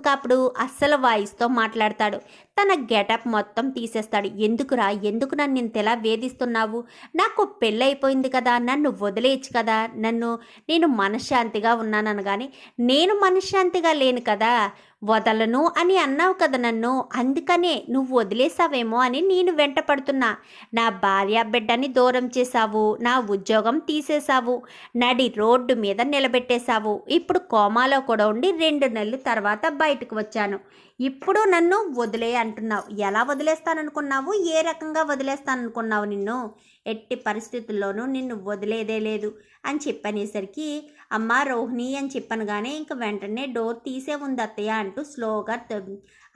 ఇంకా అప్పుడు అస్సలు వాయిస్తో మాట్లాడతాడు. తన గెటప్ మొత్తం తీసేస్తాడు. ఎందుకురా? ఎందుకు నన్ను ఇంత ఎలా వేధిస్తున్నావు? నాకు పెళ్ళైపోయింది కదా. నన్ను వదిలేయచ్చు కదా. నన్ను నేను మనశ్శాంతిగా ఉన్నానను కానీ నేను మనశ్శాంతిగా లేను కదా. వదలను అని అన్నావు కదా నన్ను. అందుకనే నువ్వు వదిలేసావేమో అని నేను వెంటపడుతున్నా నా భార్య బిడ్డని దూరం చేశావు. నా ఉద్యోగం తీసేశావు. నడి రోడ్డు మీద నిలబెట్టేశావు. ఇప్పుడు కోమాలో కూడా ఉండి రెండు నెలల తర్వాత బయటకు వచ్చాను. ఇప్పుడు నన్ను వదిలే అంటున్నావు. ఎలా వదిలేస్తాననుకున్నావు? ఏ రకంగా వదిలేస్తాననుకున్నావు నిన్ను? ఎట్టి పరిస్థితుల్లోనూ నిన్ను వదిలేదే లేదు అని చెప్పనేసరికి అమ్మ రోహిణి అని చెప్పనగానే ఇంక వెంటనే డోర్ తీసే ఉంది అత్తయ్య అంటూ స్లోగా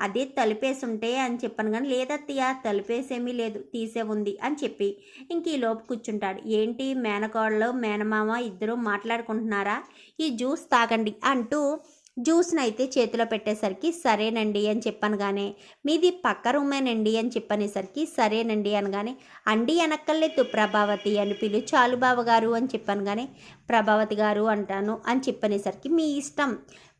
అదే తలుపేసి ఉంటే అని చెప్పాను కానీ లేదత్తయ్య తలిపేసేమీ లేదు తీసే ఉంది అని చెప్పి ఇంక ఈ లోపు కూర్చుంటాడు. ఏంటి? మేనకోడలు మేనమామ ఇద్దరు మాట్లాడుకుంటున్నారా? ఈ జ్యూస్ తాగండి అంటూ జ్యూస్ని అయితే చేతిలో పెట్టేసరికి సరేనండి అని చెప్పాను కానీ మీది పక్క రూమేనండి అని చెప్పనేసరికి సరేనండి అనగానే అండి అనక్కర్లేదు ప్రభావతి అని పిలు చాలు బావగారు అని చెప్పాను కానీ ప్రభావతి గారు అంటాను అని చెప్పనేసరికి మీ ఇష్టం.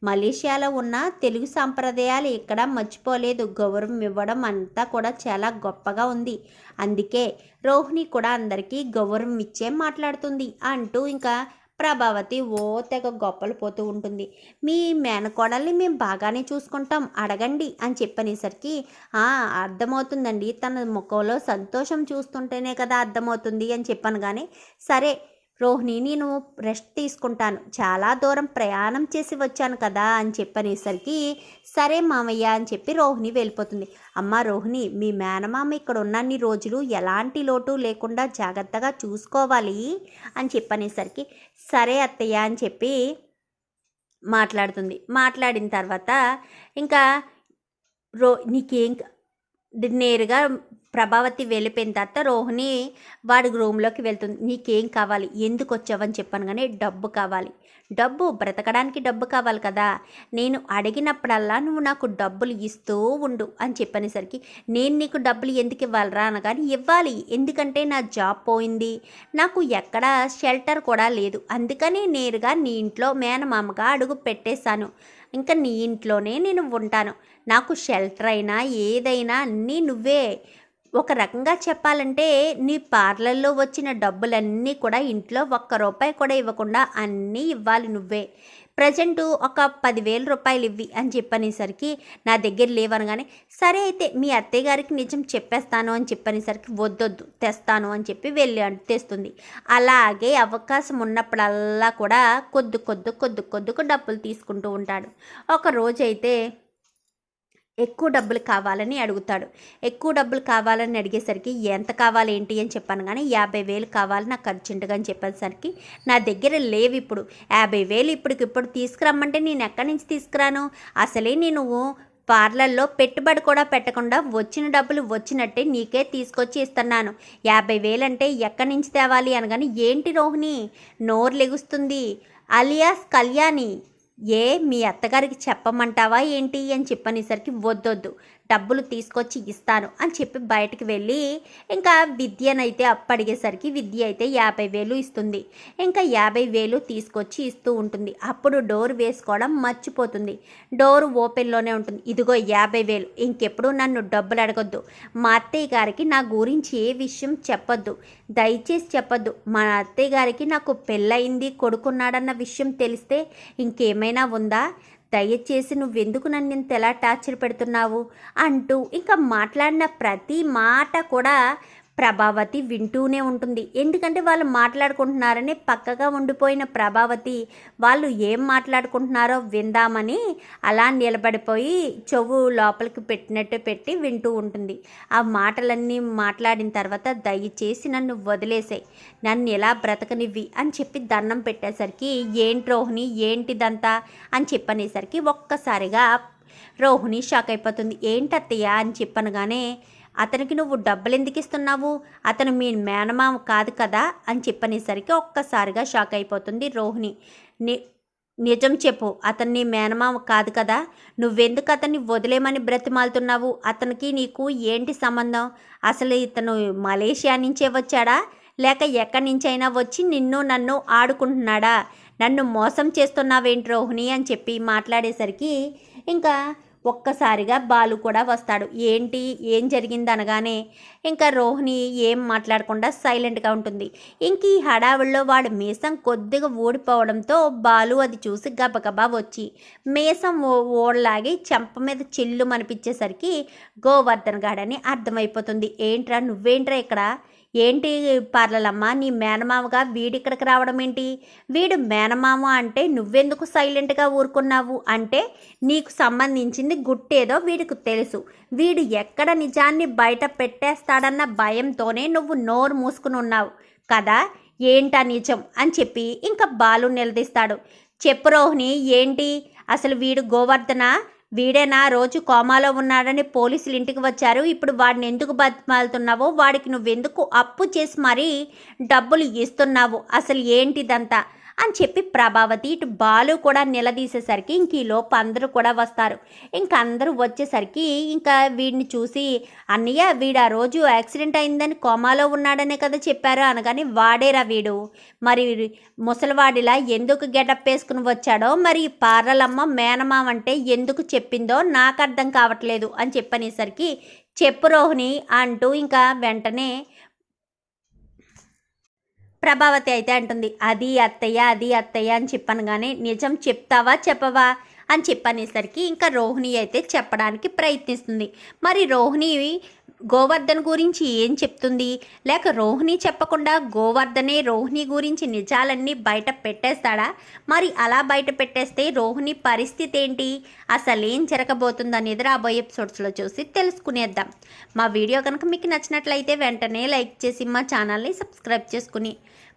మలేషియాలో ఉన్న తెలుగు సాంప్రదాయాలు ఇక్కడ మర్చిపోలేదు. గౌరవం ఇవ్వడం అంతా కూడా చాలా గొప్పగా ఉంది. అందుకే రోహిణి కూడా అందరికీ గౌరవం ఇచ్చే మాట్లాడుతుంది అంటూ ఇంకా ప్రభావతి ఓ తెగ గొప్పలు పోతూ ఉంటుంది. మీ మేనకోడల్ని మేము బాగానే చూసుకుంటాం అడగండి అని చెప్పనేసరికి అర్థమవుతుందండి. తన ముఖంలో సంతోషం చూస్తుంటేనే కదా అర్థమవుతుంది అని చెప్పాను కానీ సరే రోహిణి నేను రెస్ట్ తీసుకుంటాను. చాలా దూరం ప్రయాణం చేసి వచ్చాను కదా అని చెప్పనేసరికి సరే మామయ్య అని చెప్పి రోహిణి వెళ్ళిపోతుంది. అమ్మ రోహిణి మీ మేనమామ ఇక్కడ ఉన్నన్ని రోజులు ఎలాంటి లోటు లేకుండా జాగ్రత్తగా చూసుకోవాలి అని చెప్పనేసరికి సరే అత్తయ్య అని చెప్పి మాట్లాడుతుంది. మాట్లాడిన తర్వాత ఇంకా రో నీకేం నేరుగా ప్రభావతి వెళ్ళిపోయిన తర్వాత రోహిణి వాడి రూమ్లోకి వెళ్తుంది. నీకేం కావాలి? ఎందుకు వచ్చావని చెప్పాను కానీ డబ్బు కావాలి. డబ్బు బ్రతకడానికి డబ్బు కావాలి కదా. నేను అడిగినప్పుడల్లా నువ్వు నాకు డబ్బులు ఇస్తూ ఉండు అని చెప్పనేసరికి నేను నీకు డబ్బులు ఎందుకు ఇవ్వాలరా అనగాని ఇవ్వాలి. ఎందుకంటే నా జాబ్ పోయింది. నాకు ఎక్కడ షెల్టర్ కూడా లేదు. అందుకని నేరుగా నీ ఇంట్లో మేనమామగా అడుగు పెట్టేశాను. ఇంకా నీ ఇంట్లోనే నేను ఉంటాను. నాకు షెల్టర్ అయినా ఏదైనా అన్నీ నువ్వే. ఒక రకంగా చెప్పాలంటే నీ పార్లర్లో వచ్చిన డబ్బులన్నీ కూడా ఇంట్లో ఒక్క రూపాయి కూడా ఇవ్వకుండా అన్నీ ఇవ్వాలి నువ్వే. ప్రజెంట్ ఒక పదివేల రూపాయలు ఇవ్వి అని చెప్పనేసరికి నా దగ్గర లేవనగానే సరే అయితే మీ అత్తయ్య గారికి నిజం చెప్పేస్తాను అని చెప్పనేసరికి వద్దొద్దు తెస్తాను అని చెప్పి వెళ్ళి తెస్తుంది. అలాగే అవకాశం ఉన్నప్పుడల్లా కూడా కొద్ది కొద్ది కొద్ది కొద్దిగా డబ్బులు తీసుకుంటూ ఉంటాడు. ఒక రోజైతే ఎక్కువ డబ్బులు కావాలని అడుగుతాడు. ఎక్కువ డబ్బులు కావాలని అడిగేసరికి ఎంత కావాలి ఏంటి అని చెప్పాను కానీ యాభై వేలు కావాలి నాకు అర్జెంటుగా అని చెప్పేసరికి నా దగ్గర లేవు ఇప్పుడు. యాభై వేలు ఇప్పటికి ఇప్పుడు తీసుకురమ్మంటే నేను ఎక్కడి నుంచి తీసుకురాను? అసలే నేను పార్లర్లో పెట్టుబడి కూడా పెట్టకుండా వచ్చిన డబ్బులు వచ్చినట్టే నీకే తీసుకొచ్చి ఇస్తున్నాను. యాభై వేలంటే ఎక్కడి నుంచి తేవాలి అనగాని ఏంటి రోహిణి? నోరు లెగుస్తుంది అలియాస్ కళ్యాణి. ఏ మీ అత్తగారికి చెప్పమంటావా ఏంటి అని చెప్పనేసరికి వద్దొద్దు. డబ్బులు తీసుకొచ్చి ఇస్తాను అని చెప్పి బయటకు వెళ్ళి ఇంకా విద్యనైతే అప్పడిగేసరికి విద్య అయితే యాభై వేలు ఇస్తుంది. ఇంకా యాభై వేలు తీసుకొచ్చి ఇస్తూ ఉంటుంది. అప్పుడు డోర్ వేసుకోవడం మర్చిపోతుంది. డోర్ ఓపెన్లోనే ఉంటుంది. ఇదిగో యాభై వేలు. ఇంకెప్పుడు నన్ను డబ్బులు అడగొద్దు. మా అత్తయ్య గారికి నా గురించి ఏ విషయం చెప్పొద్దు. దయచేసి చెప్పొద్దు. మా అత్తయ్య గారికి నాకు పెళ్ళయింది కొడుకున్నాడన్న విషయం తెలిస్తే ఇంకేమైనా ఉందా? దయచేసి నువ్వెందుకు నన్ను ఇంత ఎలా టార్చర్ పెడుతున్నావు? అంటూ ఇంకా మాట్లాడిన ప్రతి మాట కూడా ప్రభావతి వింటూనే ఉంటుంది. ఎందుకంటే వాళ్ళు మాట్లాడుకుంటున్నారని పక్కగా ఉండిపోయిన ప్రభావతి వాళ్ళు ఏం మాట్లాడుకుంటున్నారో విందామని అలా నిలబడిపోయి చెవు లోపలికి పెట్టినట్టు పెట్టి వింటూ ఉంటుంది. ఆ మాటలన్నీ మాట్లాడిన తర్వాత దయచేసి నన్ను వదిలేసాయి. నన్ను ఎలా బ్రతకనివ్వి అని చెప్పి దండం పెట్టేసరికి ఏంటి రోహిణి? ఏంటిదంతా? అని చెప్పనేసరికి ఒక్కసారిగా రోహిణి షాక్ అయిపోతుంది. ఏంటత్తయ్య? అని చెప్పనగానే అతనికి నువ్వు డబ్బులు ఎందుకు ఇస్తున్నావు? అతను మీ మేనమామ కాదు కదా? అని చెప్పనేసరికి ఒక్కసారిగా షాక్ అయిపోతుంది రోహిణి. ని నిజం చెప్పు అతన్ని మేనమామ కాదు కదా? నువ్వెందుకు అతన్ని వదిలేమని బ్రతిమాలుతున్నావు? అతనికి నీకు ఏంటి సంబంధం? అసలు ఇతను మలేషియా నుంచే వచ్చాడా? లేక ఎక్కడి నుంచైనా వచ్చి నిన్ను నన్ను ఆడుకుంటున్నాడా? నన్ను మోసం చేస్తున్నావేంటి రోహిణి? అని చెప్పి మాట్లాడేసరికి ఇంకా ఒక్కసారిగా బాలు కూడా వస్తాడు. ఏంటి? ఏం జరిగింది అనగానే ఇంకా రోహిణి ఏం మాట్లాడకుండా సైలెంట్గా ఉంటుంది. ఇంక ఈ హడావిడిలో వాడు మీసం కొద్దిగా ఊడిపోవడంతో బాలు అది చూసి గబగబా వచ్చి మీసం ఓడలాగి చెంప మీద చెల్లు అనిపించేసరికి గోవర్ధన్ గాడని అర్థమైపోతుంది. ఏంట్రా? నువ్వేంట్రా ఇక్కడ? ఏంటి పర్లలమ్మ నీ మేనమామగా వీడిక్కడికి రావడం ఏంటి? వీడు మేనమామ అంటే నువ్వెందుకు సైలెంట్గా ఊరుకున్నావు? అంటే నీకు సంబంధించింది గుట్టేదో వీడికి తెలుసు. వీడు ఎక్కడ నిజాన్ని బయట పెట్టేస్తాడన్న భయంతోనే నువ్వు నోరు మూసుకుని ఉన్నావు. కదా? ఏంటా నిజం అని చెప్పి ఇంకా బాలు నిలదీస్తాడు. చెప్పు రోహిణి ఏంటి? అసలు వీడు గోవర్ధన? వీడేనా రోజు కోమాలో ఉన్నాడని పోలీసులు ఇంటికి వచ్చారు. ఇప్పుడు వాడిని ఎందుకు బతిమాలుతున్నావో వాడికి నువ్వెందుకు అప్పు చేసి మరీ డబ్బులు ఇస్తున్నావు? అసలు ఏంటిదంతా? అని చెప్పి ప్రభావతి ఇటు బాలు కూడా నిలదీసేసరికి ఇంక ఈ లోపు అందరూ కూడా వస్తారు. ఇంక అందరూ వచ్చేసరికి ఇంకా వీడిని చూసి అన్నయ్య వీడు ఆ రోజు యాక్సిడెంట్ అయిందని కోమాలో ఉన్నాడనే కదా చెప్పారు అనగానే వాడేరా వీడు. మరి ముసలివాడిలా ఎందుకు గెటప్ వేసుకుని వచ్చాడో మరి పార్లమ్మ మేనమామ అంటే ఎందుకు చెప్పిందో నాకు అర్థం కావట్లేదు అని చెప్పనేసరికి చెప్పు రోహిణి అంటూ ఇంకా వెంటనే ప్రభావతి అయితే అంటుంది అది అత్తయ్య అది అత్తయ్య అని చెప్పనగానే నిజం చెప్తావా చెప్పవా? అని చెప్పనేసరికి ఇంకా రోహిణి అయితే చెప్పడానికి ప్రయత్నిస్తుంది. మరి రోహిణి గోవర్ధన్ గురించి ఏం చెప్తుంది? లేక రోహిణి చెప్పకుండా గోవర్ధనే రోహిణి గురించి నిజాలన్నీ బయట పెట్టేస్తాడా? మరి అలా బయట పెట్టేస్తే రోహిణి పరిస్థితి ఏంటి? అసలు ఏం జరగబోతుంది రాబోయే ఎపిసోడ్స్లో చూసి తెలుసుకునేద్దాం. మా వీడియో కనుక మీకు నచ్చినట్లయితే వెంటనే లైక్ చేసి మా ఛానల్ని సబ్స్క్రైబ్ చేసుకుని